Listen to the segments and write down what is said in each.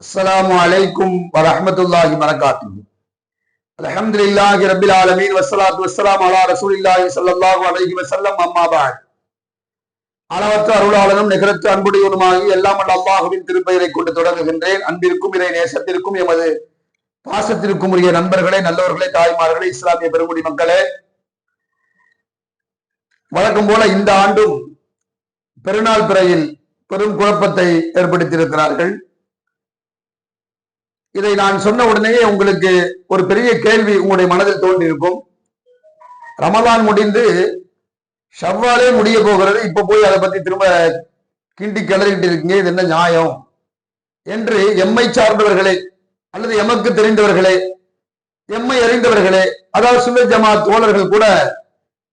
السلام عليكم ورحمة الله وبركاته الحمد لله رب العالمين والصلاة والسلام على رسول الله صلى الله عليه وسلم أما بعد அளவற்ற அருளாளனும் நிகரற்ற அன்புடையவனுமாகி எல்லாம் வல்ல அல்லாஹுவின் திருப்பெயரை கொண்டு தொடங்குகின்றேன் அன்பிற்கும் இறை நேசத்திற்கும் எமது பாசத்திற்கும் உரிய நண்பர்களே நல்லவர்களே தாய்மார்களே இஸ்லாமிய பெருங்குடி மக்களே வழக்கம் போல இந்த ஆண்டும் பெருநாள் பிறையில் பெரும் குழப்பத்தை ஏற்படுத்தியிருக்கிறார்கள் இதை நான் சொன்ன உடனேயே உங்களுக்கு ஒரு பெரிய கேள்வி உங்களுடைய மனதில் தோன்றியிருக்கும். ரமலான் முடிந்து ஷவ்வாலே முடிய போகிறது. இப்ப போய் அதை பத்தி திரும்ப கிண்டி கிளறிட்டு இருக்கீங்க. இது என்ன நியாயம்? என்று எம்மை சார்ந்தவர்களே அல்லது எமக்கு தெரிந்தவர்களே எம்மை அறிந்தவர்களே அதாவது சுந்த ஜமா தோழர்கள் கூட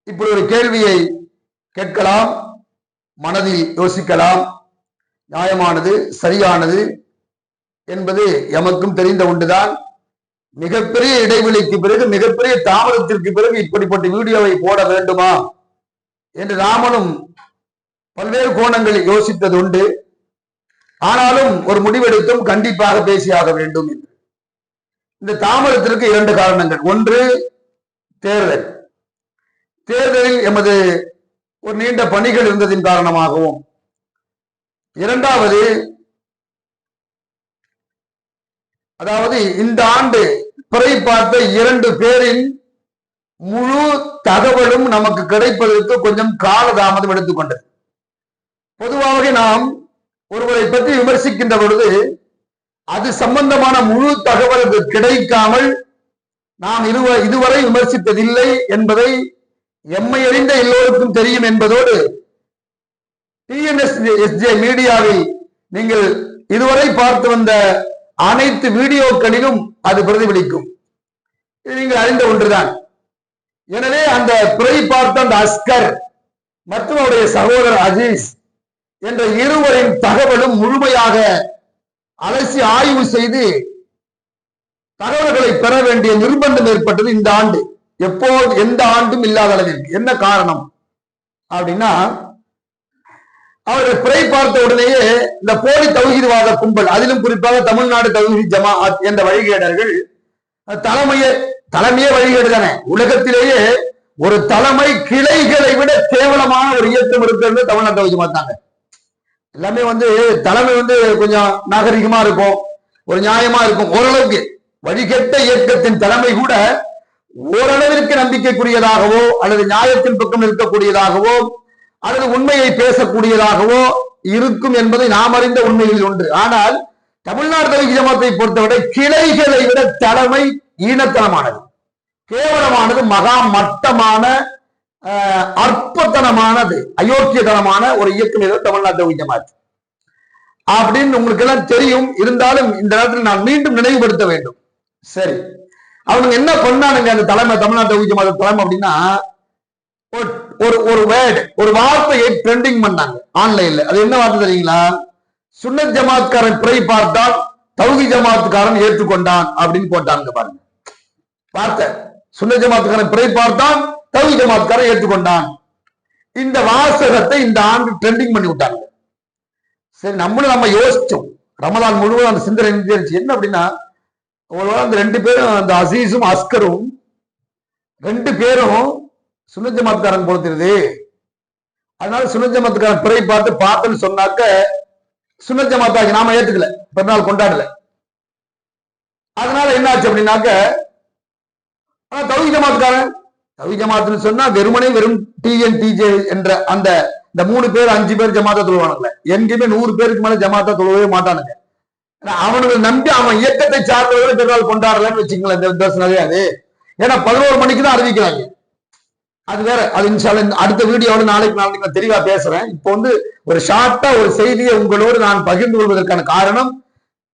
இப்படி ஒரு கேள்வியை கேட்கலாம். மனதில் யோசிக்கலாம். நியாயமானது சரியானது என்பது எமக்கும் தெரிந்த ஒன்றுதான். மிகப்பெரிய இடைவெளிக்கு பிறகு மிகப்பெரிய தாமதத்திற்கு பிறகு இப்படிப்பட்ட வீடியோவை போட வேண்டுமா? என்று ராமனும் பல்வேறு கோணங்களில் யோசித்தது உண்டு. ஆனாலும் ஒரு முடிவெடுத்தும் கண்டிப்பாக பேசியாக வேண்டும் என்று. இந்த தாமதத்திற்கு இரண்டு காரணங்கள். ஒன்று தேர்தல். தேர்தலில் எமது ஒரு நீண்ட பணிகள் இருந்ததின் காரணமாகவும். இரண்டாவது அதாவது இந்த ஆண்டு பிறை பார்த்த இரண்டு பேரின் முழு தகவலும் நமக்கு கிடைப்பதற்கு கொஞ்சம் காலதாமதம் எடுத்துக்கொண்டது. பொதுவாக நாம் ஒருவரை பற்றி விமர்சிக்கின்ற பொழுது அது சம்பந்தமான முழு தகவலுக்கு கிடைக்காமல் நாம் இதுவ இதுவரை விமர்சித்ததில்லை என்பதை எம்மை அறிந்த எல்லோருக்கும் தெரியும் என்பதோடு டிஎன்எஸ் எஸ்ஜே மீடியாவில் நீங்கள் இதுவரை பார்த்து வந்த அனைத்து வீடியோக்களிலும் அது பிரதிபலிக்கும். இது நீங்கள் அறிந்த ஒன்றுதான். எனவே அந்த பிறை பார்த்த அந்த அஸ்கர் மற்றும் அவருடைய சகோதரர் அஜீஸ் என்ற இருவரின் தகவலும் முழுமையாக அலசி ஆய்வு செய்து தகவல்களை பெற வேண்டிய நிர்பந்தம் ஏற்பட்டது இந்த ஆண்டு. எப்போ எந்த ஆண்டும் இல்லாத அளவில் என்ன காரணம்? அப்படின்னா அவர்கள் பிறை பார்த்த உடனேயே இந்த போலி தௌஹீத்வாத கும்பல் அதிலும் குறிப்பாக தமிழ்நாடு தௌஹீத் ஜமாஅத் என்ற வழிகேடர்கள் தலைமையே தலைமையே வழிகேடு தானே? உலகத்திலேயே ஒரு தலைமை கிளைகளை விட கேவலமான ஒரு இயக்கம் இருக்கிறது தமிழ்நாடு தௌஹீத் மாத்தாங்க எல்லாமே வந்து தலைமை வந்து கொஞ்சம் நாகரிகமா இருக்கும் ஒரு நியாயமா இருக்கும். ஓரளவுக்கு வழிகெட்ட இயக்கத்தின் தலைமை கூட ஓரளவிற்கு நம்பிக்கைக்குரியதாகவோ அல்லது நியாயத்தின் பக்கம் இருக்கக்கூடியதாகவோ அல்லது உண்மையை பேசக்கூடியதாகவோ இருக்கும் என்பதை நாம் அறிந்த உண்மைகளில் ஒன்று. ஆனால் தமிழ்நாடு தலைமை ஜமாத்தை பொறுத்தவரை கிளைகளை விட தலைமை ஈனத்தனமானது. கேவலமானது மகா மட்டமான அற்பத்தனமானது அயோக்கியதனமான ஒரு இயக்கம் தமிழ்நாடு தலைமை ஜமாத். அப்படின்னு உங்களுக்கு எல்லாம் தெரியும். இருந்தாலும் இந்த நேரத்தில் நான் மீண்டும் நினைவுபடுத்த வேண்டும். சரி. அவங்க என்ன பண்ணானுங்க அந்த தலைமை தமிழ்நாட்டு ஊதிய மத தலைமை அப்படின்னா ஒரு- ஒரு ஒரு வேர்டு ஒரு வார்த்தையை ட்ரெண்டிங் பண்ணாங்க ஆன்லைன்ல அது என்ன வார்த்தை தெரியுங்களா? சுன்னத் ஜமாத்காரன் பிறை பார்த்தால் தௌகி ஜமாத்துக்காரன் ஏற்றுக்கொண்டான் அப்படின்னு போட்டாங்க பாருங்க. வார்த்தை. சுண்ணத் ஜமாத்துக்காரன் பிறை பார்த்தான் தௌஹி ஜமாத்காரன் ஏற்றுக்கொண்டான். இந்த வாசகத்தை இந்த ஆண்டு ட்ரெண்டிங் பண்ணி விட்டாங்க. சரி நம்மளும் நம்ம யோசிச்சோம். ரமலான் முழுவதும் அந்த சிந்தனை இருந்துச்சு என்ன அப்படின்னா அந்த ரெண்டு பேரும் அந்த அசீஸும் அஸ்கரும் ரெண்டு பேரும் சுனஜமாத்காரன் போல தெரியுது. அதனால சுனஜமாத்துக்காரன் பிறை பார்த்து பார்த்தேன்னு சொன்னாக்க சுனஜமாத்தாக்கு நாம ஏத்துக்கல. பிறநாள் கொண்டாடல. அதனால என்னாச்சு அப்படின்னாக்க ஆனா தவி ஜமாத்துக்காரன் தவி ஜமாத்துன்னு சொன்னா வெறுமனே வெறும் டிஎன் டிஜே என்ற அந்த இந்த மூணு பேர் அஞ்சு பேர் ஜமாத்தா தொழுவானுங்களே. எங்கேயுமே நூறு பேருக்கு மேல ஜமாத்தா தொழுவவே மாட்டானுங்க. ஏன்னா அவனுக்கு நம்பி அவன் இயக்கத்தை சார்ந்தவர்கள் பெருநாள் கொண்டாடலன்னு வச்சுங்களேன் இந்த வித்தியாசம் கிடையாது. ஏன்னா பதினோரு மணிக்கு தான் அறிவிக்கிறாங்க. அது வேற அது இன்ஷால்ல அடுத்த வீடியோவில் நாளைக்கு நாளைக்கு நான் தெளிவா பேசுறேன். இப்போ வந்து ஒரு ஷார்ட்டா ஒரு செய்தியை உங்களோடு நான் பகிர்ந்து கொள்வதற்கான காரணம்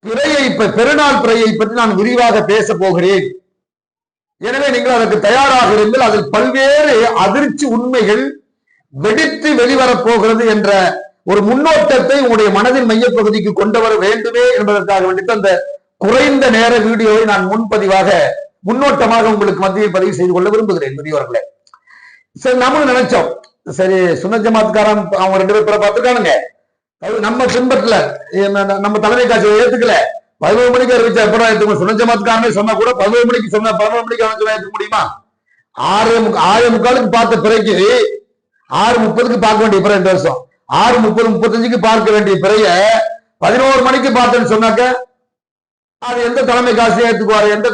பிறையை இப்ப பெருநாள் பிறையை பற்றி நான் விரிவாக பேச போகிறேன். எனவே நீங்கள் அதற்கு தயாராக இருந்தால் அதில் பல்வேறு அதிர்ச்சி உண்மைகள் வெடித்து வெளிவரப் போகிறது என்ற ஒரு முன்னோட்டத்தை உங்களுடைய மனதின் மையப்பகுதிக்கு கொண்டு வர வேண்டுமே என்பதற்காக வேண்டிட்டு அந்த குறைந்த நேர வீடியோவை நான் முன்பதிவாக முன்னோட்டமாக உங்களுக்கு மத்தியில் பதிவு செய்து கொள்ள விரும்புகிறேன் பெரியவர்களே. சரி நம்மளும் நினைச்சோம். சரி சுனஞ்ச ஜமாத்காரன் அவங்க ரெண்டு பேர் பார்த்துருக்கானுங்க. நம்ம பின்பற்றல. நம்ம தலைமை காட்சியை ஏத்துக்கல. பதினோரு மணிக்கு அறிவிச்ச எப்படா ஏத்துக்க சுன ஜமாத்காரனே சொன்னா கூட பதினோரு மணிக்கு சொன்ன பதினோரு மணிக்கு அவன் சொன்னா முடியுமா? ஆறு ஆறு முக்காலுக்கு பார்த்த பிறகு ஆறு முப்பதுக்கு பார்க்க வேண்டிய பிறகு ரெண்டு வருஷம். ஆறு முப்பது முப்பத்தஞ்சுக்கு பார்க்க வேண்டிய பிறைய பதினோரு மணிக்கு பார்த்தேன்னு சொன்னாக்க அது எந்த தலைமை காசு ஏத்துக்குவாரு? எந்த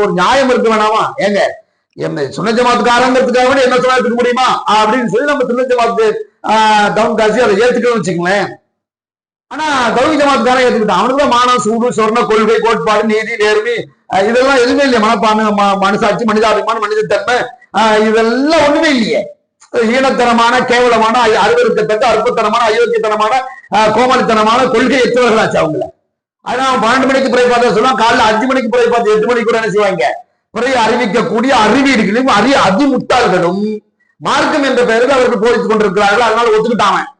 ஒரு நியாயம் இருக்க வேணாமா? ஏங்க என்ன சுன்ன ஜமாத்துக்காரங்கிறதுக்காக வேண்டி என்ன சொன்னா எடுத்துக்க முடியுமா? அப்படின்னு சொல்லி நம்ம சுன்ன ஜமாத்து டவுன் காசி அதை ஏத்துக்கணும்னு வச்சுக்கோங்களேன். ஆனா தௌகி ஜமாத்துக்காரன் ஏத்துக்கிட்டான். அவனுக்கு தான் மானம் சூடு சொர்ண கொள்கை கோட்பாடு நீதி நேர்மை இதெல்லாம் எதுவுமே இல்லையா. மனப்பான்மை ம- மனசாட்சி மனிதாபிமான மனிதத்தன்மை ஆஹ் இதெல்லாம் ஒண்ணுமே இல்லையே. ஈனத்தனமான கேவலமான அருவருக்கத்தக்க அற்புத்தனமான அயோக்கியத்தனமான ஆஹ் கோமலித்தனமான கொள்கை எத்தவர்களாச்சு அவங்கள? அதனால அவன் பன்னெண்டு மணிக்கு பிறகு பார்த்தா சொல்லுவான். காலைல அஞ்சு மணிக்கு பிறகு பார்த்து எட்டு மணிக்கு கூட என்ன செய்வாங்க? பிறகு அறிவிக்கக்கூடிய அறிவியல்களும் அறிய அதிமுட்டாள்களும் மார்க்கம் என்ற பெயரில் அவர்கள் போதித்துக் கொண்டிருக்கிறார்கள். அதனால ஒத்துக்கிட்டாங்க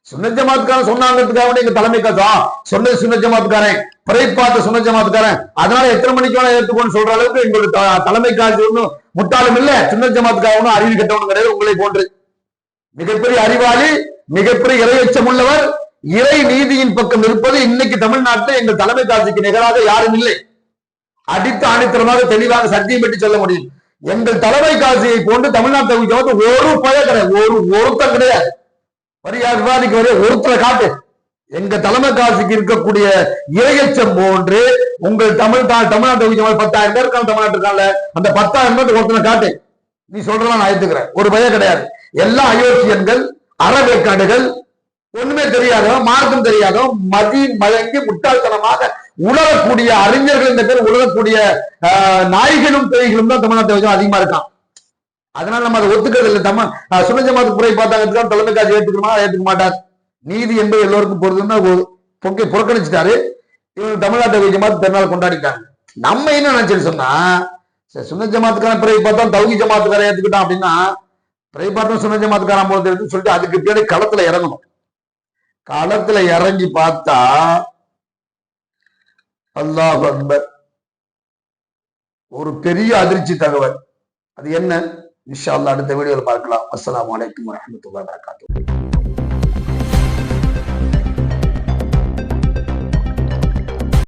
சுன்ன ஜமாத்துக்காரன் சொன்னாங்கிறதுக்காக எங்க தலைமை கதா சொன்னது சுன்ன ஜமாத்துக்காரன். பிறை பார்த்த சுன்ன ஜமாத்துக்காரன். அதனால எத்தனை மணிக்கு வேணா ஏற்றுக்கோன்னு சொல்ற அளவுக்கு எங்களுக்கு த- தலைமை காட்சி ஒன்றும் முட்டாளும் இல்ல. சுன்ன ஜமாத்துக்காக ஒன்றும் அறிவு கட்டவனும் கிடையாது உங்களை போன்று. மிகப்பெரிய அறிவாளி மிகப்பெரிய இரையச்சம் உள்ளவர் இறை நீதியின் பக்கம் இருப்பது இன்னைக்கு தமிழ்நாட்டில் எங்கள் தலைமை காட்சிக்கு நிகராக யாரும் இல்லை. அடித்து ஆணித்தரமாக தெளிவாக சத்தியம் பெற்று சொல்ல முடியும். எங்கள் தலைமை காசியை போன்று தமிழ்நாட்டை தகுதி ஒரு பய கிடையாது. ஒரு ஒருத்தர் கிடையாது. வரியா விவாதிக்க வரைய ஒருத்தரை காட்டு. எங்க தலைமை காசுக்கு இருக்கக்கூடிய இரையச்சம் போன்று உங்கள் தமிழ் தமிழ்நாட்டு தகுதி பத்தாயிரம் பேர் இருக்காங்க தமிழ்நாட்டுக்கால அந்த பத்தாயிரம் பேருக்கு ஒருத்தனை காட்டு. நீ சொல்றதான் நான் ஏத்துக்கிறேன். ஒரு பயம் கிடையாது. எல்லா அயோக்கியன்கள் அறவேக்காடுகள் ஒண்ணுமே தெரியாதவன் மார்க்கம் தெரியாதவன் மதி மயங்கி முட்டாள்தனமாக உலகக்கூடிய அறிஞர்கள் இந்த பேர் உலகக்கூடிய ஆஹ், நாய்களும் பேய்களும் தான் தமிழ்நாட்டை வச்சு அதிகமா இருக்கான். அதனால நம்ம அதை ஒத்துக்கிறது இல்லை. தமிழ் சுனஜமாத்து முறை பார்த்தாங்க தலைமை காட்சி ஏற்றுக்கணுமா ஏற்றுக்க மாட்டார். நீதி என்பது எல்லோருக்கும் பொருதுன்னா பொக்கை புறக்கணிச்சிட்டாரு. இவங்க தமிழ்நாட்டை ஜமாத்து பெருநாள் கொண்டாடிட்டாங்க நம்ம என்ன நினைச்சிட்டு சொன்னா சரி, சுன்ன ஜமாத்துக்காரன் பிறகு பார்த்தா தௌகி ஜமாத்துக்காரன் ஏத்துக்கிட்டான் அப்படின்னா பிறகு பார்த்தா சுன்ன ஜமாத்துக்காரன் போல தெரியுதுன்னு சொல்லிட்டு அதுக்கு பின்னாடி களத்துல இறங்கணும். களத்துல இறங்கி பார்த்தா அல்லாஹ் அக்பர். ஒரு பெரிய அதிர்ச்சி தகவல். அது என்ன? இன்ஷா அல்லாஹ் அடுத்த வீடியோவில் பார்க்கலாம். அஸ்ஸலாமு அலைக்கும் வரஹ்மத்துல்லாஹி வபரகாத்துஹு.